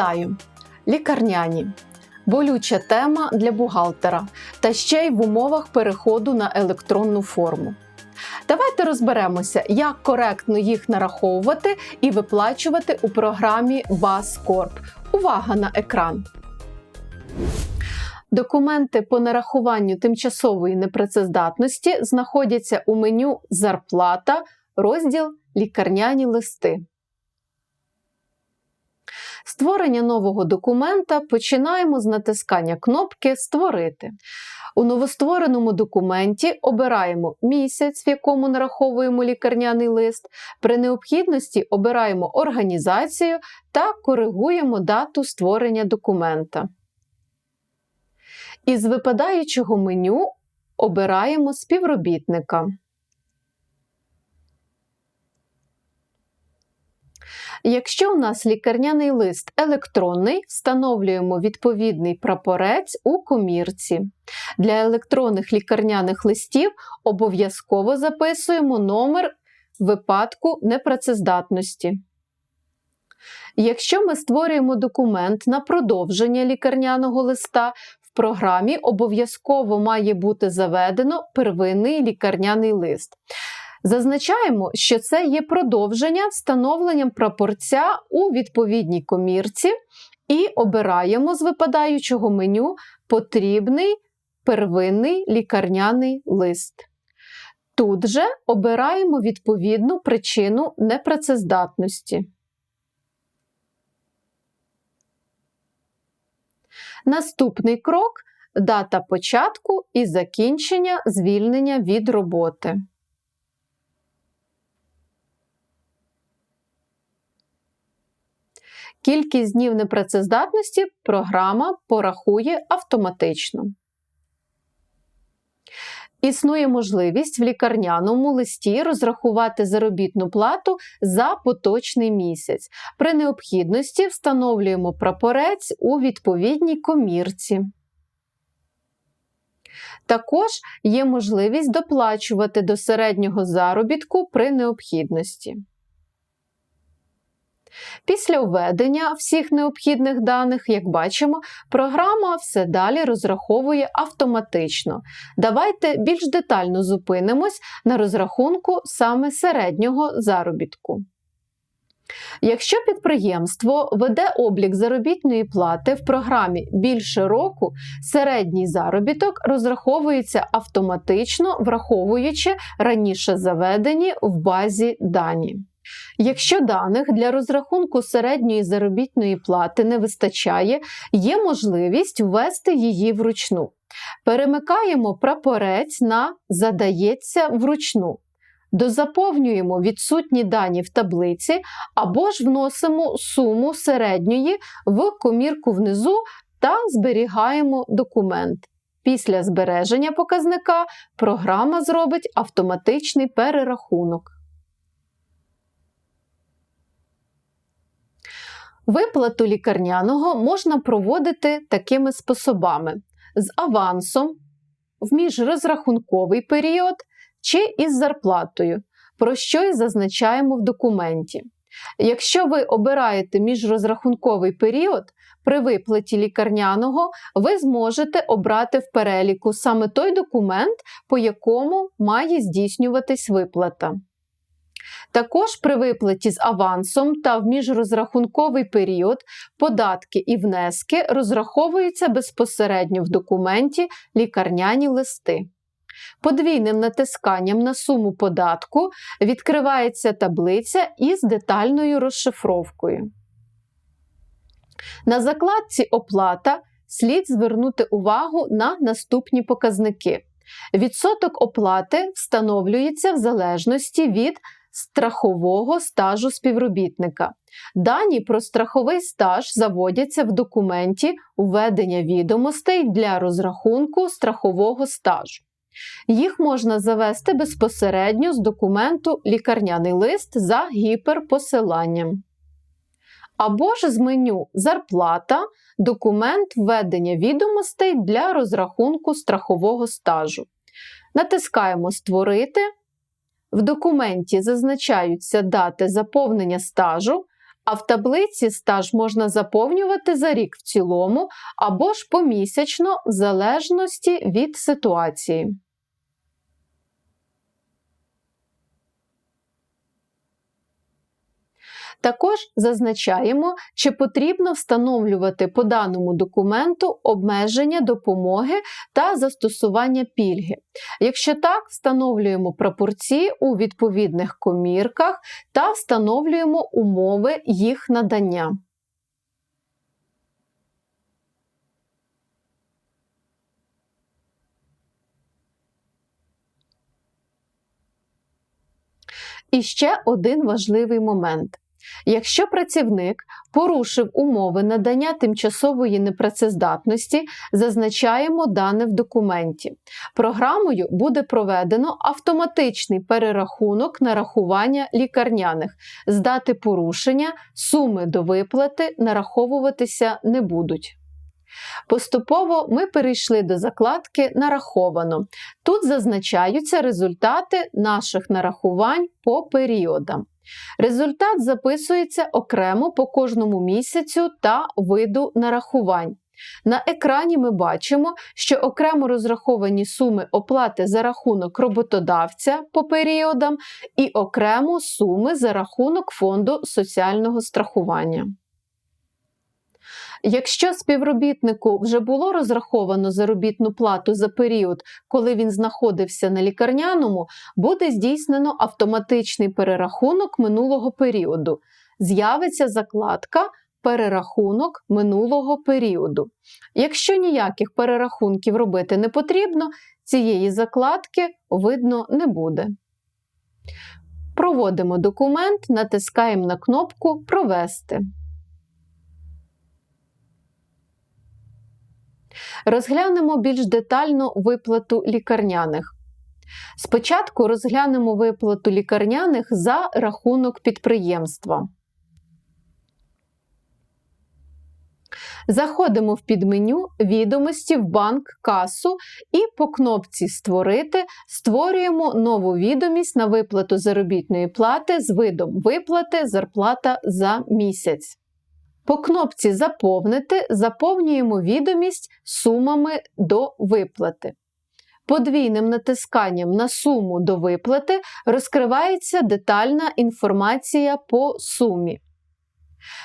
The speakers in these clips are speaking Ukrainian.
Вітаю! Лікарняні. Болюча тема для бухгалтера та ще й в умовах переходу на електронну форму. Давайте розберемося, як коректно їх нараховувати і виплачувати у програмі BASCorp. Увага на екран! Документи по нарахуванню тимчасової непрацездатності знаходяться у меню Зарплата, розділ Лікарняні листи. Створення нового документа починаємо з натискання кнопки Створити. У новоствореному документі обираємо місяць, в якому нараховуємо лікарняний лист. При необхідності обираємо організацію та коригуємо дату створення документа. Із випадаючого меню обираємо співробітника. Якщо у нас лікарняний лист електронний, встановлюємо відповідний прапорець у комірці. Для електронних лікарняних листів обов'язково записуємо номер випадку непрацездатності. Якщо ми створюємо документ на продовження лікарняного листа, в програмі обов'язково має бути заведено первинний лікарняний лист. Зазначаємо, що це є продовження встановленням прапорця у відповідній комірці і обираємо з випадаючого меню потрібний первинний лікарняний лист. Тут же обираємо відповідну причину непрацездатності. Наступний крок дата початку і закінчення звільнення від роботи. Кількість днів непрацездатності програма порахує автоматично. Існує можливість в лікарняному листі розрахувати заробітну плату за поточний місяць. При необхідності встановлюємо прапорець у відповідній комірці. Також є можливість доплачувати до середнього заробітку при необхідності. Після введення всіх необхідних даних, як бачимо, програма все далі розраховує автоматично. Давайте більш детально зупинимось на розрахунку саме середнього заробітку. Якщо підприємство веде облік заробітної плати в програмі більше року, середній заробіток розраховується автоматично, враховуючи раніше заведені в базі дані. Якщо даних для розрахунку середньої заробітної плати не вистачає, є можливість ввести її вручну. Перемикаємо прапорець на Задається вручну. Дозаповнюємо відсутні дані в таблиці або ж вносимо суму середньої в комірку внизу та зберігаємо документ. Після збереження показника програма зробить автоматичний перерахунок. Виплату лікарняного можна проводити такими способами: з авансом, в міжрозрахунковий період чи із зарплатою, про що й зазначаємо в документі. Якщо ви обираєте міжрозрахунковий період, при виплаті лікарняного ви зможете обрати в переліку саме той документ, по якому має здійснюватись виплата. Також при виплаті з авансом та в міжрозрахунковий період податки і внески розраховуються безпосередньо в документі лікарняні листи. Подвійним натисканням на суму податку відкривається таблиця із детальною розшифровкою. На закладці Оплата слід звернути увагу на наступні показники. Відсоток оплати встановлюється в залежності від страхового стажу співробітника. Дані про страховий стаж заводяться в документі введення відомостей для розрахунку страхового стажу. Їх можна завести безпосередньо з документу лікарняний лист за гіперпосиланням. Або ж з меню Зарплата документ введення відомостей для розрахунку страхового стажу. Натискаємо Створити. В документі зазначаються дати заповнення стажу, А в таблиці стаж можна заповнювати за рік в цілому або ж помісячно, в залежності від ситуації. Також зазначаємо, чи потрібно встановлювати по даному документу обмеження допомоги та застосування пільги. Якщо так, встановлюємо пропорції у відповідних комірках та встановлюємо умови їх надання. І ще один важливий момент. Якщо працівник порушив умови надання тимчасової непрацездатності, зазначаємо дане в документі. Програмою буде проведено автоматичний перерахунок нарахування лікарняних. З дати порушення суми до виплати нараховуватися не будуть. Поступово ми перейшли до закладки Нараховано. Тут зазначаються результати наших нарахувань по періодам. Результат записується окремо по кожному місяцю та виду нарахувань. На екрані ми бачимо, що окремо розраховані суми оплати за рахунок роботодавця по періодам і окремо суми за рахунок фонду соціального страхування. Якщо співробітнику вже було розраховано заробітну плату за період, коли він знаходився на лікарняному, буде здійснено автоматичний перерахунок минулого періоду. З'явиться закладка Перерахунок минулого періоду. Якщо ніяких перерахунків робити не потрібно, цієї закладки видно не буде. Проводимо документ, натискаємо на кнопку Провести. Розглянемо більш детально виплату лікарняних. Спочатку розглянемо виплату лікарняних за рахунок підприємства. Заходимо в підменю Відомості в банк касу і по кнопці Створити створюємо нову відомість на виплату заробітної плати з видом виплати зарплата за місяць. По кнопці Заповнити заповнюємо відомість сумами до виплати. Подвійним натисканням на суму до виплати розкривається детальна інформація по сумі.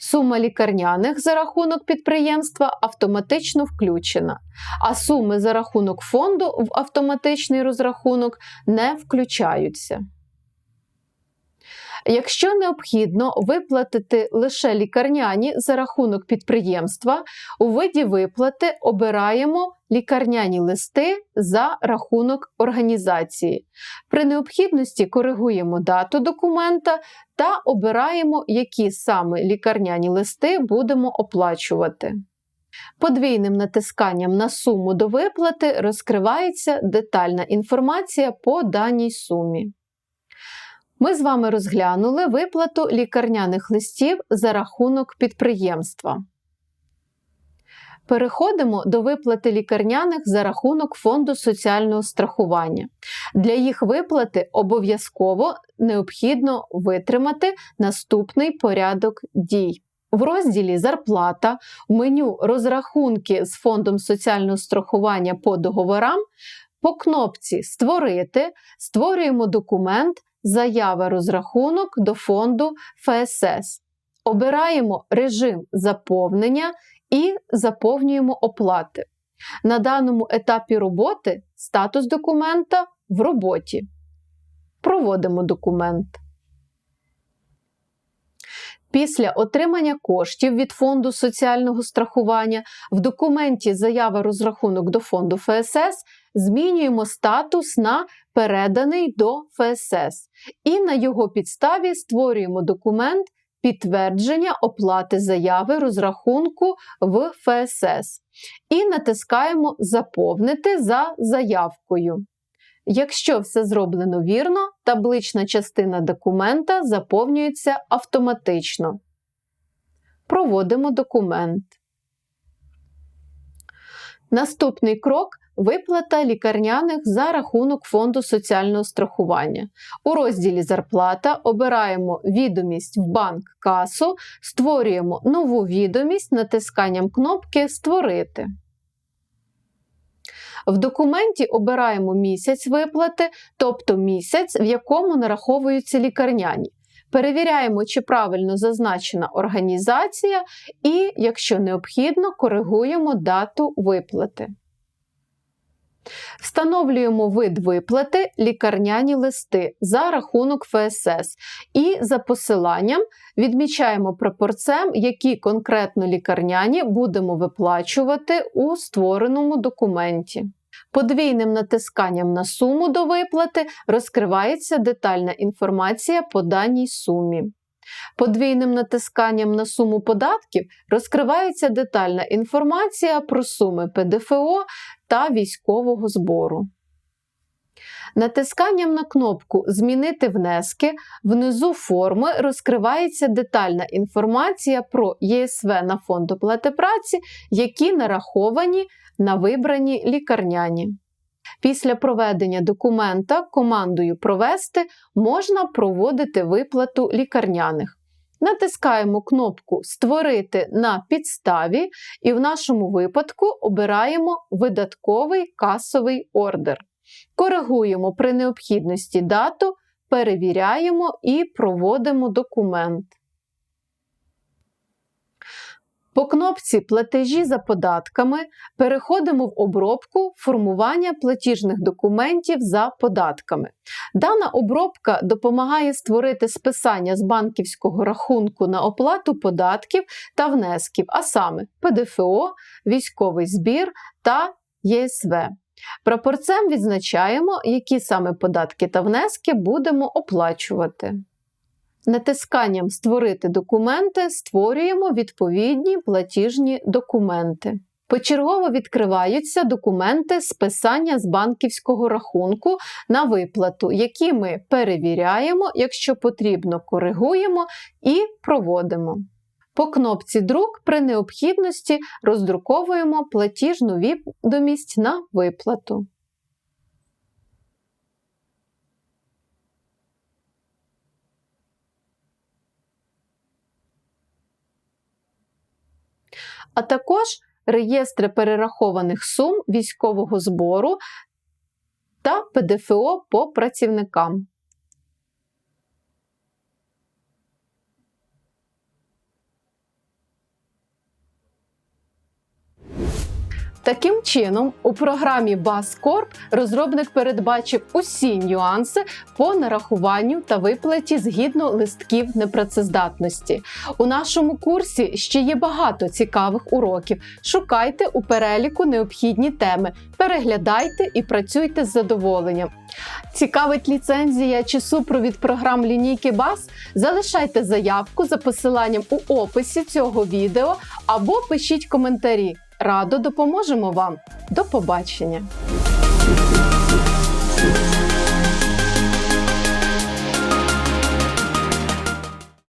Сума лікарняних за рахунок підприємства автоматично включена, а суми за рахунок фонду в автоматичний розрахунок не включаються. Якщо необхідно виплатити лише лікарняні за рахунок підприємства, у виді виплати обираємо лікарняні листи за рахунок організації. При необхідності коригуємо дату документа та обираємо, які саме лікарняні листи будемо оплачувати. Подвійним натисканням на суму до виплати розкривається детальна інформація по даній сумі. Ми з вами розглянули виплату лікарняних листів за рахунок підприємства. Переходимо до виплати лікарняних за рахунок фонду соціального страхування. Для їх виплати обов'язково необхідно витримати наступний порядок дій. В розділі Зарплата в меню Розрахунки з фондом соціального страхування по договорам по кнопці Створити створюємо документ Заява розрахунок до фонду ФСС. Обираємо режим заповнення і заповнюємо оплати. На даному етапі роботи статус документа в роботі. Проводимо документ. Після отримання коштів від фонду соціального страхування в документі Заява розрахунок до фонду ФСС змінюємо статус на переданий до ФСС і на його підставі створюємо документ підтвердження оплати заяви розрахунку в ФСС і натискаємо Заповнити за заявкою. Якщо все зроблено вірно, таблична частина документа заповнюється автоматично. Проводимо документ. Наступний крок виплата лікарняних за рахунок фонду соціального страхування. У розділі Зарплата обираємо відомість в банк касу, створюємо нову відомість натисканням кнопки Створити. В документі обираємо місяць виплати, тобто місяць, в якому нараховуються лікарняні. Перевіряємо, чи правильно зазначена організація, і, якщо необхідно, коригуємо дату виплати. Встановлюємо вид виплати лікарняні листи за рахунок ФСС і за посиланням відмічаємо прапорцем, які конкретно лікарняні будемо виплачувати у створеному документі. Подвійним натисканням на суму до виплати розкривається детальна інформація по даній сумі. Подвійним натисканням на суму податків розкривається детальна інформація про суми ПДФО та військового збору. Натисканням на кнопку Змінити внески внизу форми розкривається детальна інформація про ЄСВ на фонд оплати праці, які нараховані на вибрані лікарняні. Після проведення документа командою Провести можна проводити виплату лікарняних. Натискаємо кнопку Створити на підставі і в нашому випадку обираємо видатковий касовий ордер. Коригуємо при необхідності дату, перевіряємо і проводимо документ. По кнопці Платежі за податками переходимо в обробку формування платіжних документів за податками. Дана обробка допомагає створити списання з банківського рахунку на оплату податків та внесків, а саме ПДФО, військовий збір та ЄСВ. Прапорцем відзначаємо, які саме податки та внески будемо оплачувати. Натисканням Створити документи створюємо відповідні платіжні документи. Почергово відкриваються документи списання з банківського рахунку на виплату, які ми перевіряємо, якщо потрібно, коригуємо і проводимо. По кнопці Друк при необхідності роздруковуємо платіжну відомість на виплату. а також реєстри перерахованих сум військового збору та ПДФО по працівникам. Таким чином, у програмі Баскорп розробник передбачив усі нюанси по нарахуванню та виплаті згідно листків непрацездатності. У нашому курсі ще є багато цікавих уроків. Шукайте у переліку необхідні теми, переглядайте і працюйте з задоволенням. Цікавить ліцензія чи супровід програм лінійки БАС? Залишайте заявку за посиланням у описі цього відео або пишіть коментарі. Радо допоможемо вам. До побачення!